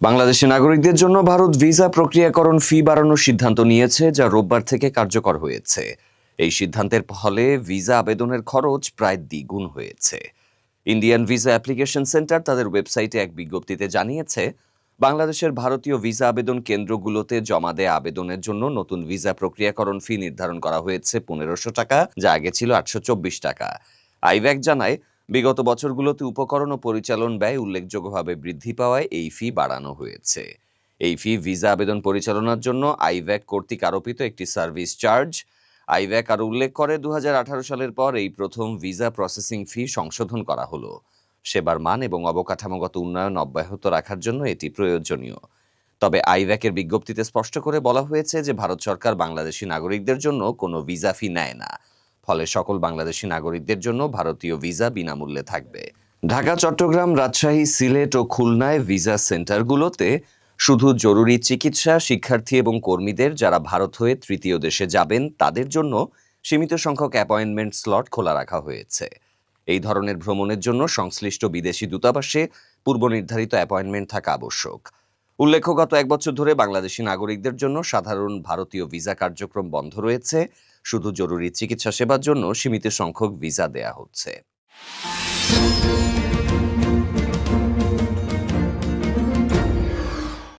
বাংলাদেশি নাগরিকদের জন্য ভারত ভিসা প্রক্রিয়াকরণ ফি বাড়ানোর সিদ্ধান্ত নিয়েছে, যা রোববার থেকে কার্যকর হয়েছে। এই সিদ্ধান্তের ফলে ভিসা আবেদনের খরচ প্রায় দ্বিগুণ হয়েছে। ইন্ডিয়ান ভিসা অ্যাপ্লিকেশন সেন্টার তাদের ওয়েবসাইটে এক বিজ্ঞপ্তিতে জানিয়েছে, বাংলাদেশের ভারতীয় ভিসা আবেদন কেন্দ্রগুলোতে জমা দেয়া আবেদনের জন্য নতুন ভিসা প্রক্রিয়াকরণ ফি নির্ধারণ করা হয়েছে পনেরোশো টাকা, যা আগে ছিল আটশো চব্বিশ টাকা। আইব্যাক জানায় বিগত বছরগুলোতে উপকরণ ও পরিচালন ব্যয় উল্লেখযোগ্যভাবে বৃদ্ধি পাওয়ায় এই ফি বাড়ানো হয়েছে। এই ফি ভিসা আবেদন পরিচালনার জন্য আইভ্যাক কর্তৃক আরোপিত একটি সার্ভিস চার্জ আইভ্যাক আর উল্লেখ করে দু হাজার আঠারো সালের পর এই প্রথম ভিসা প্রসেসিং ফি সংশোধন করা হলো। সেবার মান এবং অবকাঠামোগত উন্নয়ন অব্যাহত রাখার জন্য এটি প্রয়োজনীয়। তবে আইভ্যাকের বিজ্ঞপ্তিতে স্পষ্ট করে বলা হয়েছে যে, ভারত সরকার বাংলাদেশি নাগরিকদের জন্য কোনো ভিসা ফি নেয় না। ফলে সকল বাংলাদেশি নাগরিকদের জন্য ভারতীয় ভিসা বিনামূল্যে থাকবে। ঢাকা, চট্টগ্রাম, রাজশাহী, সিলেট ও খুলনায় ভিসা সেন্টারগুলোতে শুধু জরুরি চিকিৎসা, শিক্ষার্থী এবং কর্মীদের যারা ভারত হয়ে তৃতীয় দেশে যাবেন, তাদের জন্য সীমিত সংখ্যক অ্যাপয়েন্টমেন্ট স্লট খোলা রাখা হয়েছে। এই ধরনের ভ্রমণের জন্য সংশ্লিষ্ট বিদেশি দূতাবাসে পূর্ব নির্ধারিত অ্যাপয়েন্টমেন্ট থাকা আবশ্যক। উল্লেখ্য, গত এক বছর ধরে বাংলাদেশি নাগরিকদের জন্য সাধারণ ভারতীয় ভিসা কার্যক্রম বন্ধ রয়েছে। শুধু জরুরি চিকিৎসা সেবার জন্য সীমিত সংখ্যক ভিসা দেয়া হচ্ছে।